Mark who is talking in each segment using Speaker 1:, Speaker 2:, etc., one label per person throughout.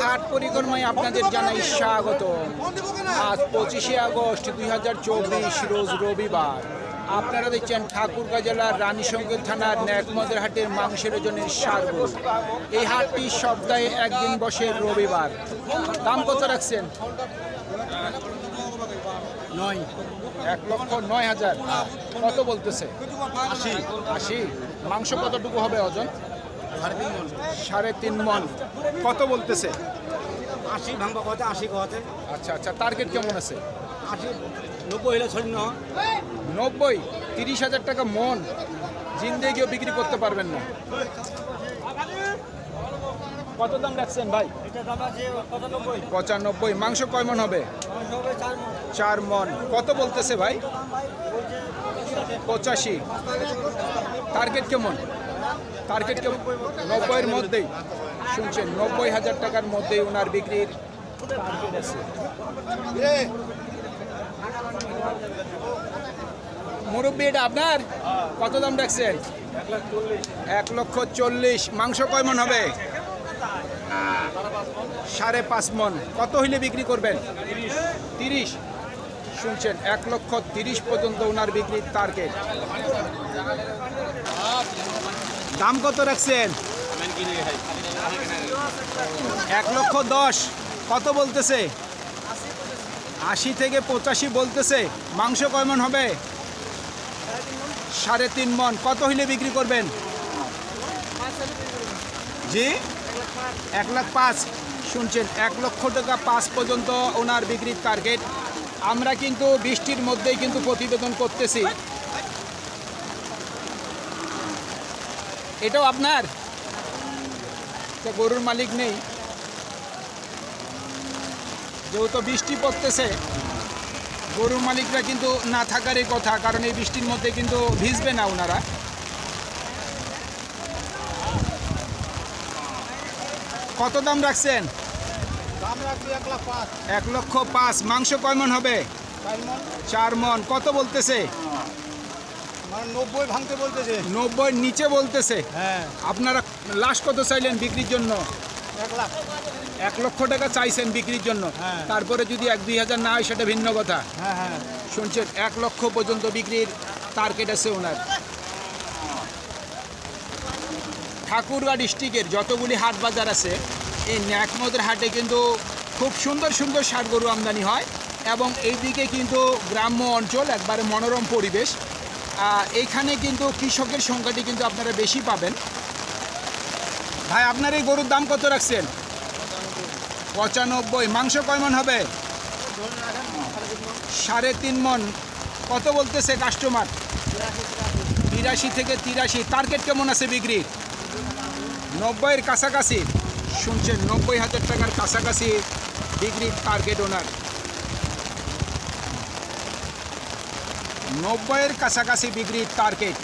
Speaker 1: হাট পরিক্রমায় আপনাদের জানাই স্বাগত। আজ পঁচিশে আগস্ট দুই হাজার চব্বিশ, রোজ রবিবার। আপনারা দেখছেন ঠাকুরগাঁ জেলার রানীশঙ্কর থানার ন্যাকমদের হাটের মাংসের ওজনের সারগুল এই হাটটি সপ্তাহে একদিন বসে রবিবার। দাম কত রাখছেন? নয়। এক লক্ষ নয় হাজার। কত বলতেছে? আশি। আশি। মাংস কতটুকু হবে ওজন? সাড়ে তিন মন। কত বলতেছে?
Speaker 2: আশি ভাঙবা কথা আশি কথা
Speaker 1: আচ্ছা আচ্ছা টার্গেট কেমন আছে?
Speaker 2: আশি নব্বই হলে শূন্য
Speaker 1: নব্বই তিরিশ হাজার টাকা মন। জিন্দে গিয়েও বিক্রি করতে পারবেন না। কত দাম রাখছেন ভাই?
Speaker 2: পঁচানব্বই।
Speaker 1: মাংস কয় মন হবে?
Speaker 2: হবে চার মণ।
Speaker 1: চার মন। কত বলতেছে ভাই? পঁচাশি। টার্গেট কেমন? টার্গেট কেমন? নব্বইয়ের মধ্যেই। শুনছেন, নব্বই হাজার টাকার মধ্যেই ওনার বিক্রির টার্গেট আছে। মুরব্বী, এটা আপনার? কত দাম রাখছেন? এক লক্ষ চল্লিশ। মাংস কয় মন হবে? সাড়ে পাঁচ মন। কত হইলে বিক্রি করবেন? তিরিশ। শুনছেন, এক লক্ষ তিরিশ পর্যন্ত ওনার বিক্রির টার্গেট দাম কত রাখছেন? এক লক্ষ দশ। কত বলতেছে? আশি থেকে পঁচাশি বলতেছে। মাংস কয় মন হবে? সাড়ে তিন মন। কত হইলে বিক্রি করবেন? জি? এক লাখ পাঁচ। শুনছেন, এক লক্ষ টাকা পাঁচ পর্যন্ত ওনার বিক্রির টার্গেট আমরা কিন্তু বৃষ্টির মধ্যেই কিন্তু প্রতিবেদন করতেছি। এটাও আপনার? গরুর মালিক নেই। যেহেতু বৃষ্টি পড়তেছে গরুর মালিকরা কিন্তু না থাকারই কথা কারণ এই বৃষ্টির মধ্যে কিন্তু ভিজবে না ওনারা। কত দাম রাখছেন?
Speaker 2: এক
Speaker 1: লক্ষ পাঁচ। মাংস কয় মন হবে?
Speaker 2: চার
Speaker 1: মন। কত বলতেছে?
Speaker 2: মানে নব্বই ভাঙতে বলতেছে।
Speaker 1: নব্বই নিচে বলতেছে।
Speaker 2: হ্যাঁ।
Speaker 1: আপনারা লাস্ট কত চাইলেন বিক্রির জন্য?
Speaker 2: এক লাখ।
Speaker 1: এক লক্ষ টাকা চাইছেন বিক্রির জন্য।
Speaker 2: হ্যাঁ।
Speaker 1: তারপরে যদি এক দুই হাজার না হয় সেটা ভিন্ন কথা।
Speaker 2: হ্যাঁ হ্যাঁ।
Speaker 1: শুনছেন এক লক্ষ পর্যন্ত বিক্রির টার্গেট আছে ওনার। ঠাকুরগাঁ ডিস্ট্রিক্টের যতগুলি হাট বাজার আছে এই ন্যাকমদের হাটে কিন্তু খুব সুন্দর সুন্দর ষাট গরু আমদানি হয় এবং এইদিকে কিন্তু গ্রাম্য অঞ্চল একবারে মনোরম পরিবেশ। এইখানে কিন্তু কৃষকের সংখ্যাটি কিন্তু আপনারা বেশি পাবেন। ভাই, আপনার এই গরুর দাম কত রাখছেন? পঁচানব্বই। মাংস কয় মন হবে? সাড়ে তিন মন। কত বলতেছে কাস্টমার বিরাশি থেকে তিরাশি। টার্গেট কেমন আছে বিক্রি? নব্বইয়ের কাছাকাছি। শুনছেন, নব্বই হাজার টাকার কাছাকাছি বিক্রির টার্গেট ওনার নব্বইয়ের কাছাকাছি বিক্রির টার্গেট।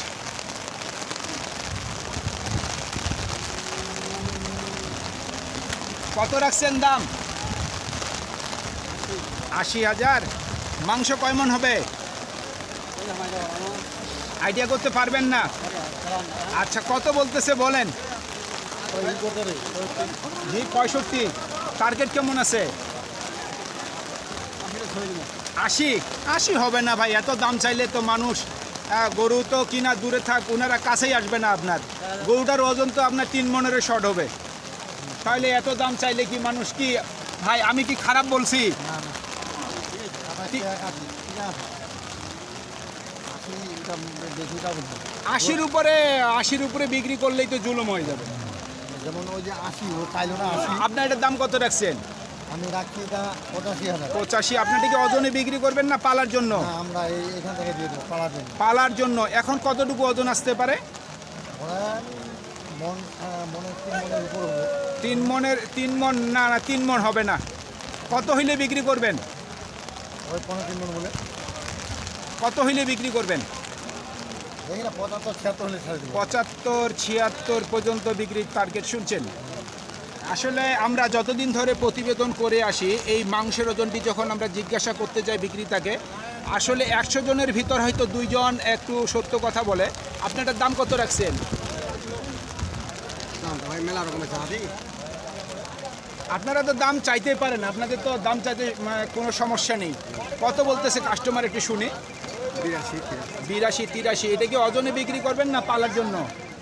Speaker 1: কত রাখছেন দাম? আশি হাজার। মাংস কয় মন হবে? আইডিয়া করতে পারবেন না? আচ্ছা কত বলতেছে বলেন? পঁয়ষট্টি। টার্গেট কেমন আছে? আশি? আশি হবে না ভাই এত দাম চাইলে তো মানুষ গরু তো কিনা দূরে থাক ওনারা কাছেই আসবে না আপনার। গরুটার ওজন তো আপনার তিন মনেরও শর্ট হবে। তাহলে এত দাম চাইলে কি মানুষ কি ভাই আমি কি খারাপ বলছি? আশির উপরে আশির উপরে বিক্রি করলেই তো জুলুম হয়ে যাবে।
Speaker 2: যেমন ওই যে আশি।
Speaker 1: আপনার এটার দাম কত রাখছেন?
Speaker 2: আমি রাখছি পঁচাশি হাজার।
Speaker 1: পঁচাশি আপনার কি ওজনে বিক্রি করবেন না পালার জন্য?
Speaker 2: আমরা এই এখান থেকে দিয়ে দেবো পাড়ার জন্য।
Speaker 1: পালার জন্য এখন কতটুকু ওজন আসতে পারে?
Speaker 2: মন মনের তিন মনের উপর হবে।
Speaker 1: তিন মনের তিন মন না না তিন মন হবে না। কত হইলে বিক্রি করবেন?
Speaker 2: ওই পনেরো তিন মন বলে।
Speaker 1: কত হইলে বিক্রি করবেন?
Speaker 2: পঁচাত্তর ছিয়াত্তর
Speaker 1: পর্যন্ত বিক্রির টার্গেট শুনছেন? আসলে আমরা যতদিন ধরে প্রতিবেদন করে আসি এই মাংসের ওজনটি যখন আমরা জিজ্ঞাসা করতে যাই বিক্রেতাকে আসলে একশো জনের ভিতর হয়তো দুইজন একটু সত্য কথা বলে। আপনারটার দাম কত রাখছেন? আপনারা তো দাম চাইতেই পারেন আপনাদের তো দাম চাইতে কোনো সমস্যা নেই। কত বলতেছে কাস্টমার একটু শুনে।
Speaker 2: বিরাশি তিরাশি।
Speaker 1: বিরাশি তিরাশি এটা কি অজনে বিক্রি করবেন না পালার জন্য?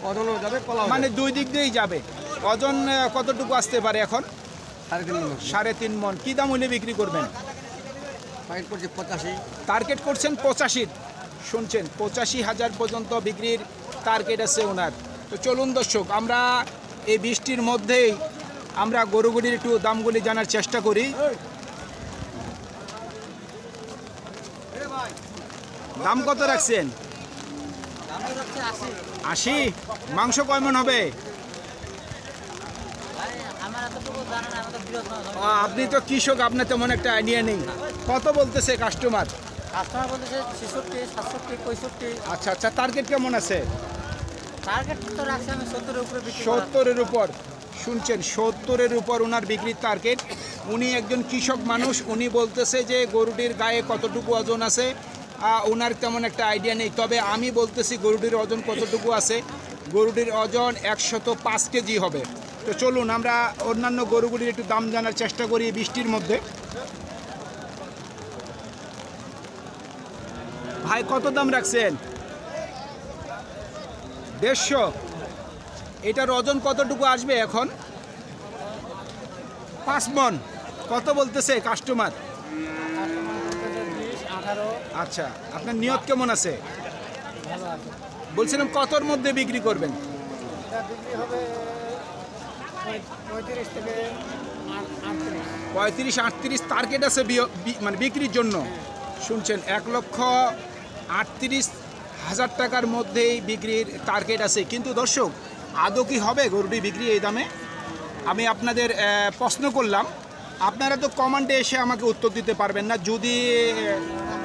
Speaker 2: কদনও যাবে।
Speaker 1: মানে দুই দিক দিয়েই যাবে। ওজন কতটুকু আসতে পারে এখন?
Speaker 2: সাড়ে তিন মন।
Speaker 1: কী দাম হলে বিক্রি করবেন? টার্গেট করছেন পঁচাশির শুনছেন পঁচাশি হাজার পর্যন্ত বিক্রির টার্গেট আছে ওনার। তো চলুন দর্শক আমরা এই বৃষ্টির মধ্যেই আমরা গরুগুলির একটু দামগুলি জানার চেষ্টা করি। দাম কত রাখছেন? আশি? মাংস কয় মন হবে? আপনি তো কৃষক আপনার তেমন একটা আইডিয়া নেই। কত বলতেছে কাস্টমার
Speaker 3: কাস্টমার বলতেছে ছেষট্টি সাতষট্টি পঁয়ষট্টি।
Speaker 1: আচ্ছা আচ্ছা টার্গেট কেমন আছে?
Speaker 3: টার্গেট তো রাখছি আমি সত্তরের উপরে
Speaker 1: সত্তরের উপর। শুনছেন সত্তরের উপর ওনার বিক্রির টার্গেট উনি একজন কৃষক মানুষ উনি বলতেছে যে গরুটির গায়ে কতটুকু ওজন আছে। ওনার তেমন একটা আইডিয়া নেই। তবে আমি বলতেছি গরুটির ওজন কতটুকু আছে। গরুটির ওজন একশত পাঁচ কেজি হবে। তো চলুন আমরা অন্যান্য গরুগুলির একটু দাম জানার চেষ্টা করি বৃষ্টির মধ্যে। ভাই কত দাম রাখছেন? দেড়শো। এটার ওজন কতটুকু আসবে এখন? পাঁচ মন। কত বলতেছে কাস্টমার আচ্ছা আপনার নিয়ত কেমন আছে। বলছিলাম কতর মধ্যে বিক্রি করবেন?
Speaker 3: পঁয়ত্রিশ আটত্রিশ।
Speaker 1: টার্গেট আছে মানে বিক্রির জন্য। শুনছেন এক লক্ষ আটত্রিশ হাজার টাকার মধ্যেই বিক্রির টার্গেট আছে। কিন্তু দর্শক আদৌ কি হবে গরুটি বিক্রি এই দামে? আমি আপনাদের প্রশ্ন করলাম। আপনারা তো কমান্ডে এসে আমাকে উত্তর দিতে পারবেন না। যদি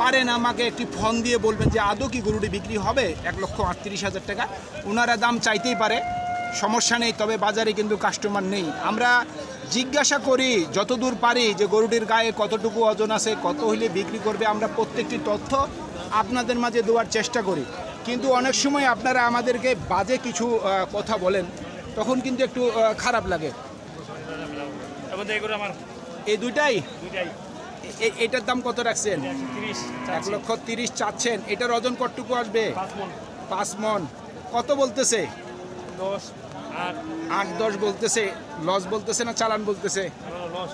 Speaker 1: পারেন আমাকে একটি ফোন দিয়ে বলবেন যে আদৌ কি গরুটি বিক্রি হবে? এক লক্ষ আটত্রিশ হাজার টাকা। ওনারা দাম চাইতেই পারে। সমস্যা নেই তবে বাজারে কিন্তু কাস্টমার নেই। আমরা জিজ্ঞাসা করি যতদূর পারি যে গরুটির গায়ে কতটুকু ওজন আছে কত হইলে বিক্রি করবে আমরা প্রত্যেকটি তথ্য আপনাদের মাঝে দেওয়ার চেষ্টা করি। কিন্তু অনেক সময় আপনারা আমাদেরকে বাজে কিছু কথা বলেন তখন কিন্তু একটু খারাপ লাগে। এই দুইটাই?
Speaker 4: দুইটাই।
Speaker 1: এটার দাম কত রাখছেন? এক লক্ষ তিরিশ চাচ্ছেন। এটার ওজন কতটুকু আসবে?
Speaker 4: পাঁচ মন।
Speaker 1: কত বলতেছে?
Speaker 4: আট।
Speaker 1: দশ বলতেছে। লস বলতেছে না চালান বলতেছে?
Speaker 4: দশ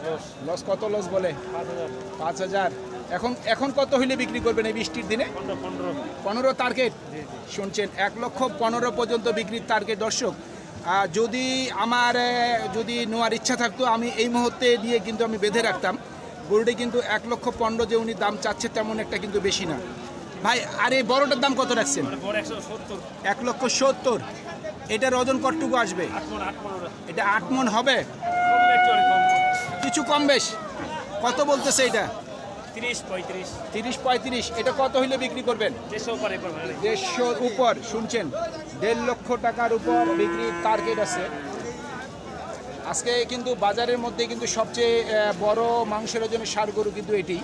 Speaker 1: লস কত লস বলে?
Speaker 4: পাঁচ হাজার।
Speaker 1: এখন এখন কত হইলে বিক্রি করবেন এই বৃষ্টির দিনে?
Speaker 4: পনেরো
Speaker 1: টার্গেট শুনছেন এক লক্ষ পনেরো পর্যন্ত বিক্রির টার্গেট দর্শক। যদি আমার যদি নেওয়ার ইচ্ছা থাকতো আমি এই মুহূর্তে দিয়ে কিন্তু আমি বেঁধে রাখতাম। গরুটি কিন্তু এক লক্ষ পনেরো যে উনি দাম চাচ্ছে তেমন একটা কিন্তু বেশি না। ভাই আর এই বড়টার দাম কত রাখছেন? এক লক্ষ সত্তর। এটার ওজন কতটুকু আসবে? এটা আট মন হবে? কিছু কম বেশ। কত বলতেছে এটা?
Speaker 4: তিরিশ পঁয়ত্রিশ।
Speaker 1: তিরিশ পঁয়ত্রিশ। এটা কত হইলে বিক্রি করবেন? দেড়শোর উপর শুনছেন? দেড় লক্ষ টাকার উপর বিক্রির টার্গেট আছে। আজকে কিন্তু বাজারের মধ্যে কিন্তু সবচেয়ে বড় মাংসের জন্য সার গরু কিন্তু এটি।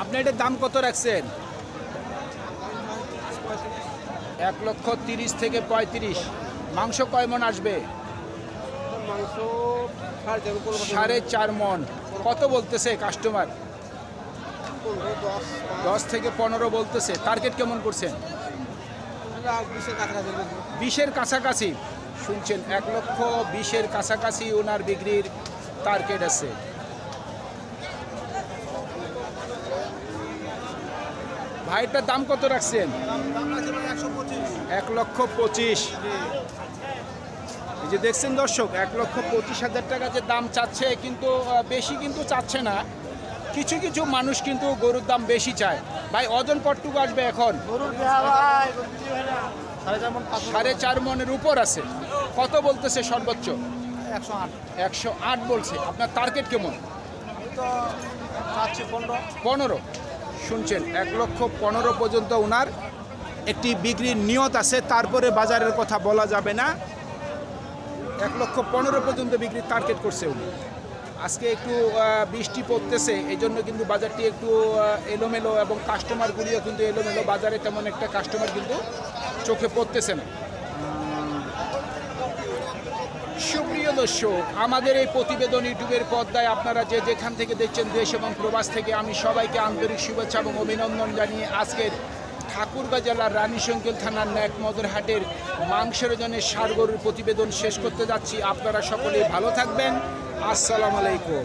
Speaker 1: আপনি এটার দাম কত রাখছেন? এক লক্ষ তিরিশ থেকে পঁয়ত্রিশ। মাংস কয় মন আসবে?
Speaker 2: সাড়ে চার
Speaker 1: মন। কত বলতেছে কাস্টমার
Speaker 2: দশ।
Speaker 1: থেকে পনেরো বলতেছে। টার্গেট কেমন করছেন?
Speaker 2: বিশের কাছাকাছি
Speaker 1: বিশের কাছাকাছি। শুনছেন এক লক্ষ বিশের কাছাকাছি ওনার বিক্রির টার্গেট আছে। ভাইটার দাম কত রাখছেন? এক লক্ষ পঁচিশ। এই যে দেখছেন দর্শক এক লক্ষ পঁচিশ হাজার টাকা যে দাম চাচ্ছে কিন্তু বেশি কিন্তু চাচ্ছে না। কিছু কিছু মানুষ কিন্তু গরুর দাম বেশি চায়। ভাই ওজন কটটুকু আসবে এখন।
Speaker 3: সাড়ে চার মন
Speaker 1: মনের উপর আছে। কত বলতেছে সর্বোচ্চ?
Speaker 3: একশো আট।
Speaker 1: একশো আট বলছে। আপনার টার্গেট কেমন?
Speaker 3: পনেরো।
Speaker 1: শুনছেন এক লক্ষ পনেরো পর্যন্ত ওনার একটি বিক্রির নিয়ত আছে। তারপরে বাজারের কথা বলা যাবে না। এক লক্ষ পনেরো পর্যন্ত বিক্রির টার্গেট করছে উনি। আজকে একটু বৃষ্টি পড়তেছে এই জন্য কিন্তু বাজারটি একটু এলোমেলো এবং কাস্টমারগুলিও কিন্তু এলোমেলো। বাজারে তেমন একটা কাস্টমার কিন্তু চোখে পড়তেছে না। সুপ্রিয় দর্শক, আমাদের এই প্রতিবেদন ইউটিউবের পর্দায় আপনারা যে যেখান থেকে দেখছেন দেশ এবং প্রবাস থেকে, আমি সবাইকে আন্তরিক শুভেচ্ছা এবং অভিনন্দন জানিয়ে আজকের ঠাকুরগাঁ জেলার রানীশঙ্কেল থানার ন্যাক মদরহাটের মাংসের জনের সার গরুর প্রতিবেদন শেষ করতে যাচ্ছি। আপনারা সকলেই ভালো থাকবেন। আসসালামু আলাইকুম।